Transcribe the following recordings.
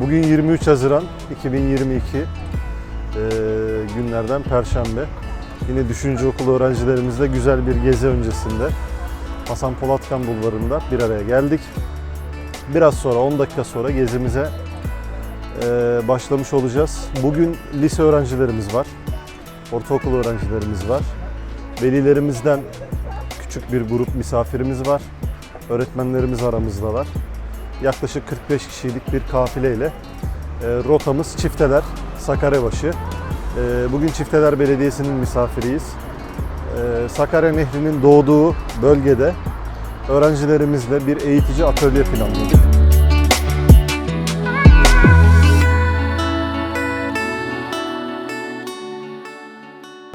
Bugün 23 Haziran 2022 eee, günlerden Perşembe. Yine Düşünce Okulu öğrencilerimizle güzel bir gezi öncesinde Hasan Polatkan Bulvarı'nda bir araya geldik. Biraz sonra 10 dakika sonra gezimize başlamış olacağız. Bugün lise öğrencilerimiz var, ortaokul öğrencilerimiz var. Velilerimizden küçük bir grup misafirimiz var. Öğretmenlerimiz aramızdalar. Yaklaşık 45 kişilik bir kafileyle e, rotamız Çifteler, Sakaryabaşı. E, bugün Çifteler Belediyesi'nin misafiriyiz. E, Sakarya Nehri'nin doğduğu bölgede öğrencilerimizle bir eğitici atölye planladık.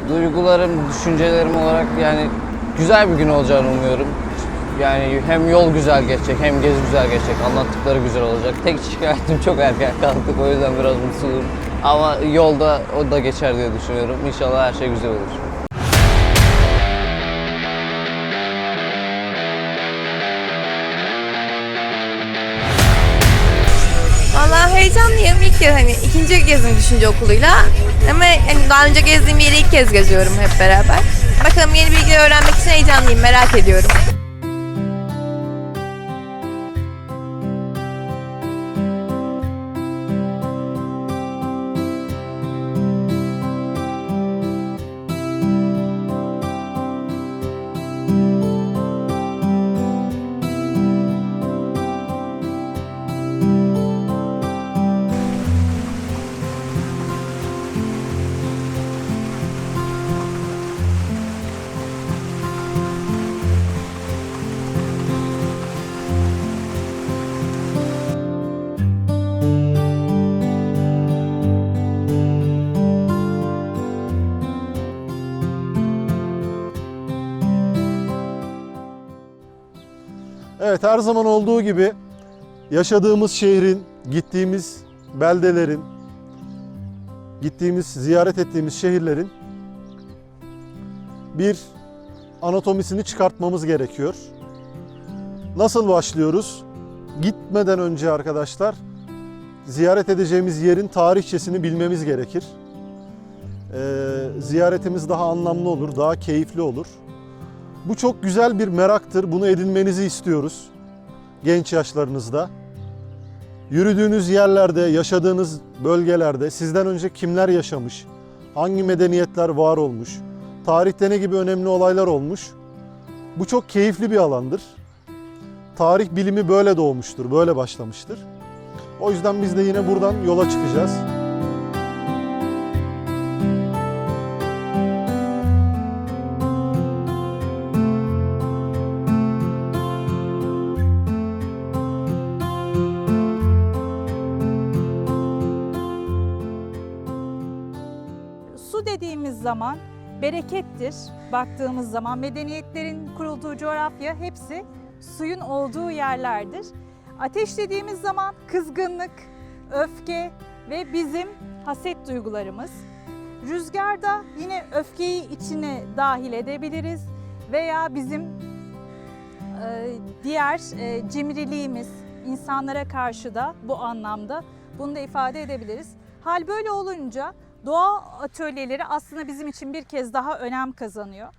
Duygularım, düşüncelerim olarak yani güzel bir gün olacağını umuyorum. Yani hem yol güzel geçecek hem gezi güzel geçecek. Anlattıkları güzel olacak. Tek şikayetim çok erken kalktık o yüzden biraz mutsuzum. Ama yolda o da geçer diye düşünüyorum. İnşallah her şey güzel olur. Vallahi heyecanlıyım. İlk kez hani ikinci gezim düşünce okuluyla. Ama hani daha önce gezdiğim yeri ilk kez geziyorum hep beraber. Bakalım yeni bilgiler öğrenmek için heyecanlıyım. Merak ediyorum. Evet her zaman olduğu gibi yaşadığımız şehrin, gittiğimiz beldelerin, gittiğimiz, ziyaret ettiğimiz şehirlerin bir anatomisini çıkartmamız gerekiyor. Nasıl başlıyoruz? Gitmeden önce arkadaşlar ziyaret edeceğimiz yerin tarihçesini bilmemiz gerekir. Ee, ziyaretimiz daha anlamlı olur, daha keyifli olur. Bu çok güzel bir meraktır. Bunu edinmenizi istiyoruz genç yaşlarınızda. Yürüdüğünüz yerlerde, yaşadığınız bölgelerde sizden önce kimler yaşamış, hangi medeniyetler var olmuş, tarihte ne gibi önemli olaylar olmuş. Bu çok keyifli bir alandır. Tarih bilimi böyle doğmuştur, böyle başlamıştır. O yüzden biz de yine buradan yola çıkacağız. Zaman berekettir. Baktığımız zaman medeniyetlerin kurulduğu coğrafya hepsi suyun olduğu yerlerdir. Ateş dediğimiz zaman kızgınlık, öfke ve bizim haset duygularımız. Rüzgarda yine öfkeyi içine dahil edebiliriz veya bizim e, diğer e, cimriliğimiz insanlara karşı da bu anlamda bunu da ifade edebiliriz. Hal böyle olunca doğa atölyeleri aslında bizim için bir kez daha önem kazanıyor.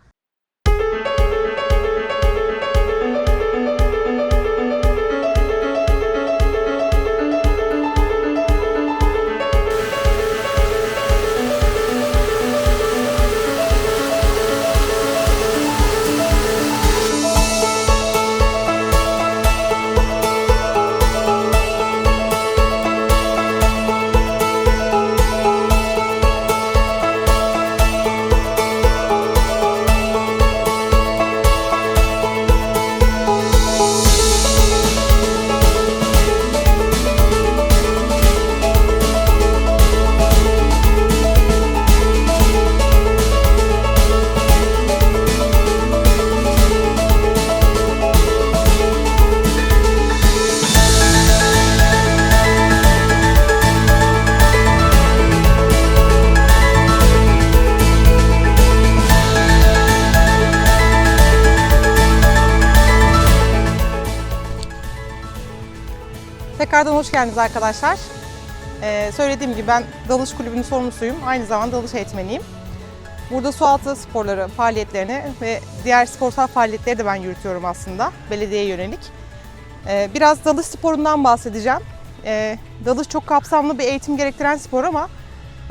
Tekrardan hoş geldiniz arkadaşlar. Ee, söylediğim gibi ben dalış kulübünün sorumlusuyum. Aynı zamanda dalış eğitmeniyim. Burada su altı sporları faaliyetlerini ve diğer sporsal faaliyetleri de ben yürütüyorum aslında belediyeye yönelik. Ee, biraz dalış sporundan bahsedeceğim. Ee, dalış çok kapsamlı bir eğitim gerektiren spor ama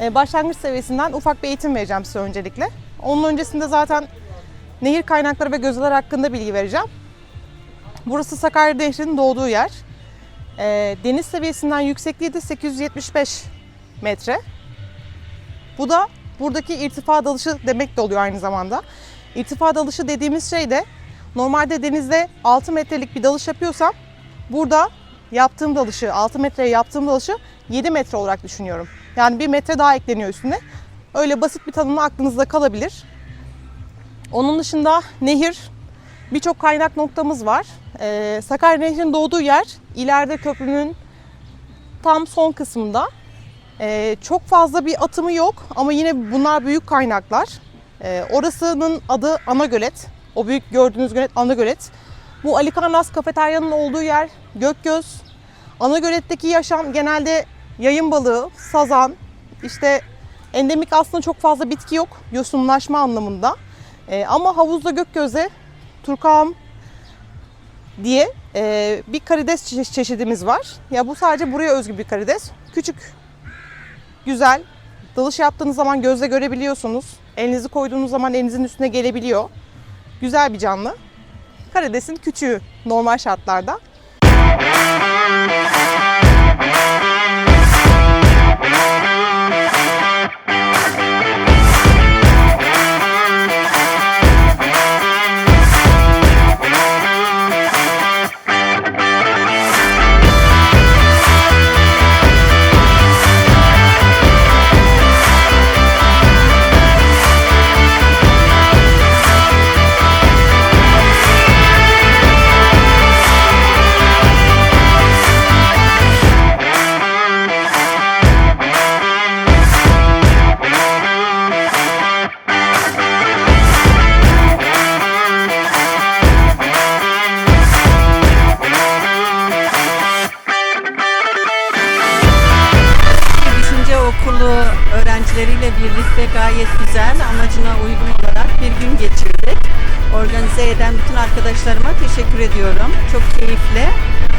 e, başlangıç seviyesinden ufak bir eğitim vereceğim size öncelikle. Onun öncesinde zaten nehir kaynakları ve gözeler hakkında bilgi vereceğim. Burası Sakarya Nehri'nin doğduğu yer. Ee, deniz seviyesinden yüksekliği de 875 metre. Bu da buradaki irtifa dalışı demek de oluyor aynı zamanda. İrtifa dalışı dediğimiz şey de normalde denizde 6 metrelik bir dalış yapıyorsam burada yaptığım dalışı, 6 metreye yaptığım dalışı 7 metre olarak düşünüyorum. Yani bir metre daha ekleniyor üstüne. Öyle basit bir tanımla aklınızda kalabilir. Onun dışında nehir, birçok kaynak noktamız var. Ee, Sakarya Nehri'nin doğduğu yer ileride köprünün tam son kısmında. Ee, çok fazla bir atımı yok ama yine bunlar büyük kaynaklar. Ee, orasının adı Anagölet. O büyük gördüğünüz gölet Anagölet. Bu Ali Karnas kafeteryanın olduğu yer Gökgöz. Anagölet'teki yaşam genelde yayın balığı, sazan, işte endemik aslında çok fazla bitki yok yosunlaşma anlamında. Ee, ama havuzda Gökgöz'de turkam diye e, bir karides çe- çeşidimiz var. Ya bu sadece buraya özgü bir karides. Küçük, güzel. Dalış yaptığınız zaman gözle görebiliyorsunuz. Elinizi koyduğunuz zaman elinizin üstüne gelebiliyor. Güzel bir canlı. Karidesin küçüğü normal şartlarda. Öğrencileriyle birlikte gayet güzel, amacına uygun olarak bir gün geçirdik. Organize eden bütün arkadaşlarıma teşekkür ediyorum. Çok keyifli,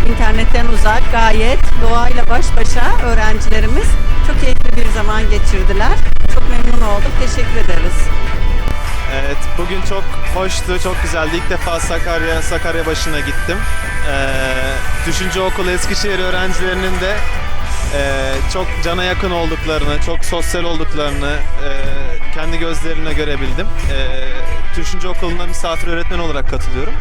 internetten uzak, gayet doğayla baş başa öğrencilerimiz çok keyifli bir zaman geçirdiler. Çok memnun olduk, teşekkür ederiz. Evet, bugün çok hoştu, çok güzeldi. İlk defa Sakarya, Sakarya başına gittim. Ee, Düşünce Okulu Eskişehir öğrencilerinin de e, çok cana yakın olduklarını, çok sosyal olduklarını e, kendi gözlerimle görebildim. E, Düşünce Okulu'na misafir öğretmen olarak katılıyorum.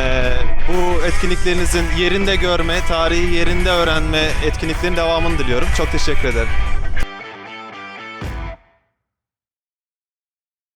E, bu etkinliklerinizin yerinde görme, tarihi yerinde öğrenme etkinliklerinin devamını diliyorum. Çok teşekkür ederim.